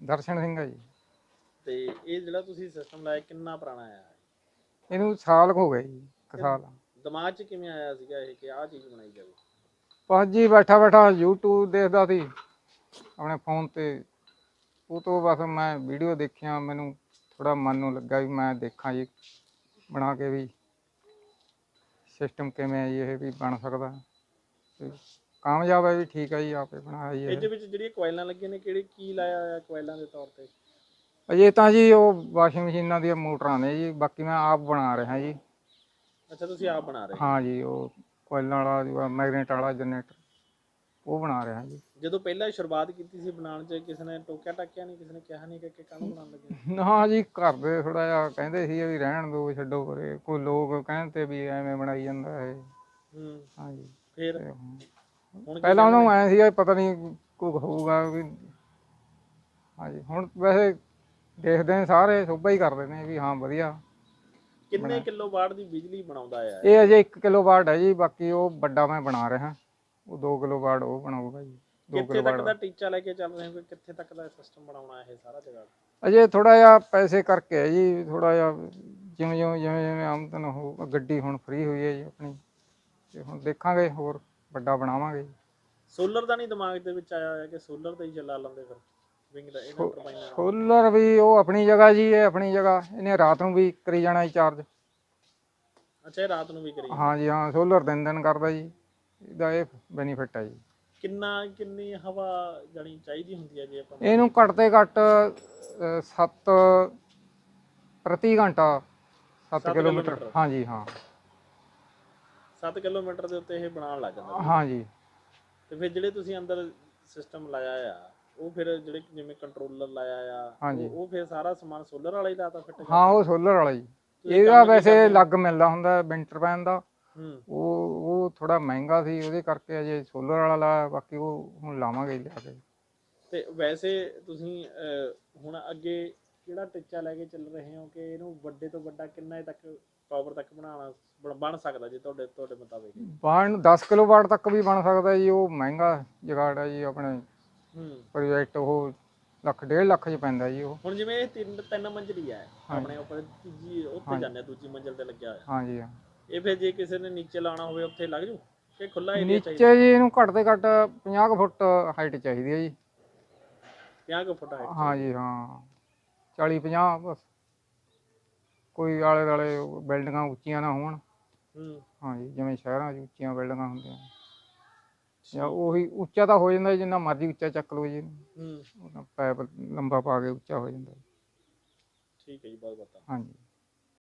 ਦਰਸ਼ਨ ਸਿੰਘ ਆ ਜੀ। ਤੇ ਇਹ ਜਿਹੜਾ ਤੁਸੀਂ ਸਿਸਟਮ ਲਾਇਆ ਕਿੰਨਾ ਪੁਰਾਣਾ ਆ ਇਹਨੂੰ ਸਾਲ ਕੁ ਹੋ ਗਏ ਜੀ ਇੱਕ ਸਾਲ। ਦਿਮਾਗ 'ਚ ਕਿਵੇਂ ਆਇਆ ਸੀਗਾ ਇਹ ਕਿ ਆਹ ਚੀਜ਼ ਬਣਾਈ ਜਾਵੇ? ਬਸ ਜੀ ਬੈਠਾ ਬੈਠਾ YouTube ਦੇਖਦਾ ਸੀ ਆਪਣੇ ਫੋਨ ਤੇ। ਉਹ ਤੋਂ ਬਸ ਮੈਂ ਵੀਡੀਓ ਦੇਖਿਆ ਮੈਨੂੰ ਥੋੜਾ ਮਨ ਨੂੰ ਲੱਗਾ ਵੀ ਮੈਂ ਦੇਖਾਂ ਜੀ ਬਣਾ ਕੇ ਵੀ। ਸਿਸਟਮ ਕਿਵੇਂ ਇਹ ਵੀ ਬਣ ਸਕਦਾ। ਤੇ ਕਾਮਯਾਬ ਹੈ ਵੀ ਠੀਕ ਹੈ ਜੀ ਆਪੇ ਬਣਾਇਆ ਜੀ ਇਹ। ਇਹਦੇ ਵਿੱਚ ਜਿਹੜੀਆਂ ਕੋਇਲਾਂ ਲੱਗੀਆਂ ਨੇ ਕਿਹੜੇ ਕੀ ਲਾਇਆ ਹੋਇਆ ਕੋਇਲਾਂ ਦੇ ਤੌਰ ਤੇ? ਅਜੇ ਤਾਂ ਜੀ ਉਹ ਵਾਸ਼ਿੰਗ ਮਸ਼ੀਨਾਂ ਦੀਆਂ ਮੋਟਰਾਂ ਨੇ ਜੀ ਬਾਕੀ ਮੈਂ ਆਪ ਬਣਾ ਰਿਹਾ ਜੀ। ਅੱਛਾ ਤੁਸੀਂ ਆਪ ਬਣਾ ਰਹੇ ਹਾਂ? ਜੀ ਉਹ ਕੋਇਲਾਂ ਵਾਲਾ ਮੈਗਨੇਟ ਵਾਲਾ ਜਨਰੇਟਰ ਉਹ ਬਣਾ ਰਿਹਾ ਜੀ। ਜਦੋਂ ਪਹਿਲਾਂ ਸ਼ੁਰੂਆਤ ਕੀਤੀ ਸੀ ਬਣਾਉਣ 'ਚ ਕਿਸੇ ਨੇ ਟੋਕਿਆ ਟਾਕਿਆ ਨਹੀਂ ਕਿਸੇ ਨੇ ਕਿਹਾ ਨਹੀਂ ਕਿ ਕਿ ਕਾਹਨੂੰ ਬਣਾਉਣ ਲੱਗੇ? ਨਾ ਜੀ ਘਰ ਦੇ ਥੋੜਾ ਜਿਹਾ ਕਹਿੰਦੇ ਸੀ ਵੀ ਰਹਿਣ ਦਿਓ ਛੱਡੋ ਪਰੇ। ਕੋਈ ਲੋਕ ਕਹਿੰਦੇ ਵੀ ਐਵੇਂ ਬਣਾਈ ਜਾਂਦਾ ਇਹ। ਹੂੰ ਹਾਂ ਜੀ। ਫਿਰ? ਤੇ ਹੁਣ- ਹੁਣ ਪਹਿਲਾਂ ਉਹਨੂੰ ਐ ਸੀ ਪਤਾ ਨਹੀਂ ਕੋਈ ਹੋਊਗਾ ਵੀ ਹਾਂ ਜੀ ਹੁਣ ਵੈਸੇ ਦੇਖਦੇ ਨੇ ਸਾਰੇ ਸੋਭਾ ਹੀ ਕਰਦੇ ਨੇ ਵੀ ਹਾਂ ਵਧੀਆ। ਕਿੰਨੇ ਕਿਲੋ ਵਾਟ ਦੀ ਬਿਜਲੀ ਬਣਾਉਂਦਾ ਆ? ਇਹ ਅਜੇ 1 ਕਿਲੋਵਾਟ ਹੈ ਜੀ ਬਾਕੀ ਉਹ ਵੱਡਾ ਮੈਂ ਬਣਾ ਰਿਹਾ। ਉਹ 2 ਕਿਲੋਵਾਟ ਉਹ ਬਣਾਊਗਾ ਜੀ 2 ਕਿੱਥੇ ਤੱਕ ਦਾ ਟੀਚਾ ਲੈ ਕੇ ਚੱਲ ਰਹੇ ਹੋ ਕਿ ਕਿੱਥੇ ਤੱਕ ਦਾ ਸਿਸਟਮ ਬਣਾਉਣਾ ਇਹ ਸਾਰਾ ਜਗ੍ਹਾ? ਅਜੇ ਥੋੜਾ ਜਿਹਾ ਪੈਸੇ ਕਰਕੇ ਹੈ ਜੀ ਥੋੜਾ ਜਿਹਾ ਜਿਵੇਂ ਜਿਵੇਂ ਜਿਵੇਂ ਜਿਵੇਂ ਆਮਦਨ ਹੋ ਗੱਡੀ ਹੁਣ ਫ੍ਰੀ ਹੋਈ ਹੈ ਜੀ ਆਪਣੀ ਤੇ ਹੁਣ ਦੇਖਾਂਗੇ ਹੋਰ। ਵੱਡਾ ਬਣਾਵਾਂਗੇ। ਸੋਲਰ ਦਾ ਨਹੀਂ ਦਿਮਾਗ ਦੇ ਵਿੱਚ ਆਇਆ ਹੋਇਆ ਕਿ ਸੋਲਰ ਤੇ ਹੀ ਚਲਾ ਲੈਂਦੇ ਫਿਰ? ਵਿੰਗ ਦਾ ਇਹਨਾਂ ਟਰਬਾਈਨਾਂ ਨਾਲ ਸੋਲਰ ਵੀ ਉਹ ਆਪਣੀ ਜਗ੍ਹਾ ਜੀ ਇਹ ਆਪਣੀ ਜਗ੍ਹਾ। ਇਹਨੇ ਰਾਤ ਨੂੰ ਵੀ ਕਰੀ ਜਾਣਾ ਜੀ ਚਾਰਜ ਅੱਛਾ ਇਹ ਰਾਤ ਨੂੰ ਵੀ ਕਰੀ ਹਾਂ ਜੀ ਹਾਂ ਸੋਲਰ ਦਿਨ ਦਿਨ ਕਰਦਾ ਜੀ। ਇਹਦਾ ਇਹ ਬੈਨੀਫਿਟ ਹੈ ਜੀ। ਕਿੰਨਾ ਕਿੰਨੀ ਹਵਾ ਜਾਣੀ ਚਾਹੀਦੀ ਹੁੰਦੀ ਹੈ ਜੇ ਆਪਾਂ? ਇਹਨੂੰ ਘੱਟ ਤੇ ਘੱਟ 7 ਪ੍ਰਤੀ ਘੰਟਾ 7 ਸੱਤ ਕਿਲੋਮੀਟਰ। ਕਿਲੋਮੀਟਰ। ਹਾਂ ਜੀ ਹਾਂ। 7 ਕਿਲੋਮੀਟਰ ਦੇ ਉੱਤੇ ਇਹ ਬਣਾਉਣ ਲੱਗ ਜਾਂਦਾ। ਹਾਂ ਜੀ ਤੇ ਫਿਰ ਜਿਹੜੇ ਤੁਸੀਂ ਅੰਦਰ ਸਿਸਟਮ ਲਾਇਆ ਆ ਉਹ ਫਿਰ ਜਿਹੜੇ ਜਿਵੇਂ ਕੰਟਰੋਲਰ ਲਾਇਆ ਆ ਹਾਂਜੀ। ਉਹ- ਫਿਰ ਸਾਰਾ ਸਮਾਨ ਸੋਲਰ ਵਾਲਾ ਹੀ ਲਾਤਾ ਫਿੱਟ ਹਾਂ ਉਹ ਸੋਲਰ ਵਾਲਾ ਜੀ ਤੁਸੀਂ ਇਹਦਾ ਕੰਮ ਕੀ ਵੈਸੇ ਕਰਦੇ? ਮਿਲਦਾ ਹੁੰਦਾ ਵਿੰਟਰ ਪੈਨ ਦਾ। ਹੂੰ। ਉਹ ਉਹ ਥੋੜਾ ਮਹਿੰਗਾ ਸੀ ਉਹਦੇ ਕਰਕੇ ਅਜੇ ਸੋਲਰ ਵਾਲਾ ਲਾਇਆ ਬਾਕੀ ਉਹ ਹੁਣ ਲਾਵਾਂਗੇ ਹੀ ਲਿਆ ਕੇ। ਤੇ ਵੈਸੇ ਤੁਸੀਂ ਅਹ, ਹੁਣ ਅੱਗੇ ਕਿਹੜਾ ਟੀਚਾ ਲੈ ਕੇ ਚੱਲ ਰਹੇ ਹੋ ਕਿ ਇਹਨੂੰ ਵੱਡੇ ਤੋਂ ਵੱਡਾ ਕਿੰਨਾ ਤੱਕ ਪਾਵਰ ਤੱਕ ਬਣਾਉਣਾ ਬਣ- ਬਣ ਸਕਦਾ ਜੀ ਤੁਹਾਡੇ ਤੁਹਾਡੇ ਮੁਤਾਬਿਕ? ਬਾਣ 10 ਕਿਲੋਵਾਟ ਤੱਕ ਵੀ ਬਣ ਸਕਦਾ ਜੀ ਉਹ ਮਹਿੰਗਾ ਜਗਾੜ ਹੈ ਜੀ ਆਪਣੇ ਹੂੰ। ਪ੍ਰੋਜੈਕਟ ਉਹ ਲੱਖ ਡੇਢ ਲੱਖ ਚ ਪੈਂਦਾ ਜੀ ਉਹ। ਹੁਣ ਜਿਵੇਂ ਇਹ ਤਿੰਨ ਤਿੰਨ ਮੰਜ਼ਲੀ ਹੈ ਆਪਣੇ ਉੱਪਰ ਤੀਜੀ ਉੱਤੇ ਜਾਂਦੇ ਆ, ਦੂਜੀ ਮੰਜ਼ਲ ਤੇ ਲੱਗਿਆ ਹੋਇਆ। ਹਾਂ ਜੀ ਹਾਂ। ਇਹ ਫਿਰ ਜੇ ਕਿਸੇ ਨੇ ਨੀਚੇ ਲਾਉਣਾ ਹੋਵੇ ਉੱਥੇ ਲੱਗ ਜੂ? ਕਿ ਖੁੱਲਾ ਏਰੀਆ ਚਾਹੀਦਾ? ਨੀਚੇ ਜੀ ਇਹਨੂੰ ਘੱਟ ਤੇ ਘੱਟ 50 ਕੁ ਫੁੱਟ ਹਾਈਟ ਚਾਹੀਦੀ ਹੈ ਜੀ। 50 ਕੁ ਫੁੱਟ ਹੈ ਹਾਂ ਜੀ ਹਾਂ। 40 50 ਬਸ। ਕੋਈ ਆਲੇ ਦਾਲੇ ਬਿਲਡਿੰਗਾਂ ਉੱਚੀਆਂ ਨਾ ਹੋਣ। ਹੂੰ। ਹਾਂ ਜੀ ਜਿਵੇਂ ਸ਼ਹਿਰਾਂ 'ਚ ਉੱਚੀਆਂ ਬਿਲਡਿੰਗਾਂ ਹੁੰਦੀਆਂ ਜਾਂ ਉਹੀ ਉੱਚਾ ਤਾਂ ਹੋ ਜਾਂਦਾ ਜਿੰਨਾ ਮਰਜ਼ੀ ਉੱਚਾ ਚੱਕ ਲਓ ਜੀ। ਹੂੰ। ਉਹਦਾ ਪੈਪ ਲੰਬਾ ਪਾ ਕੇ ਉੱਚਾ ਹੋ ਜਾਂਦਾ। ਠੀਕ ਹੈ ਜੀ ਬਹੁਤ ਬਹੁਤ। ਹਾਂਜੀ।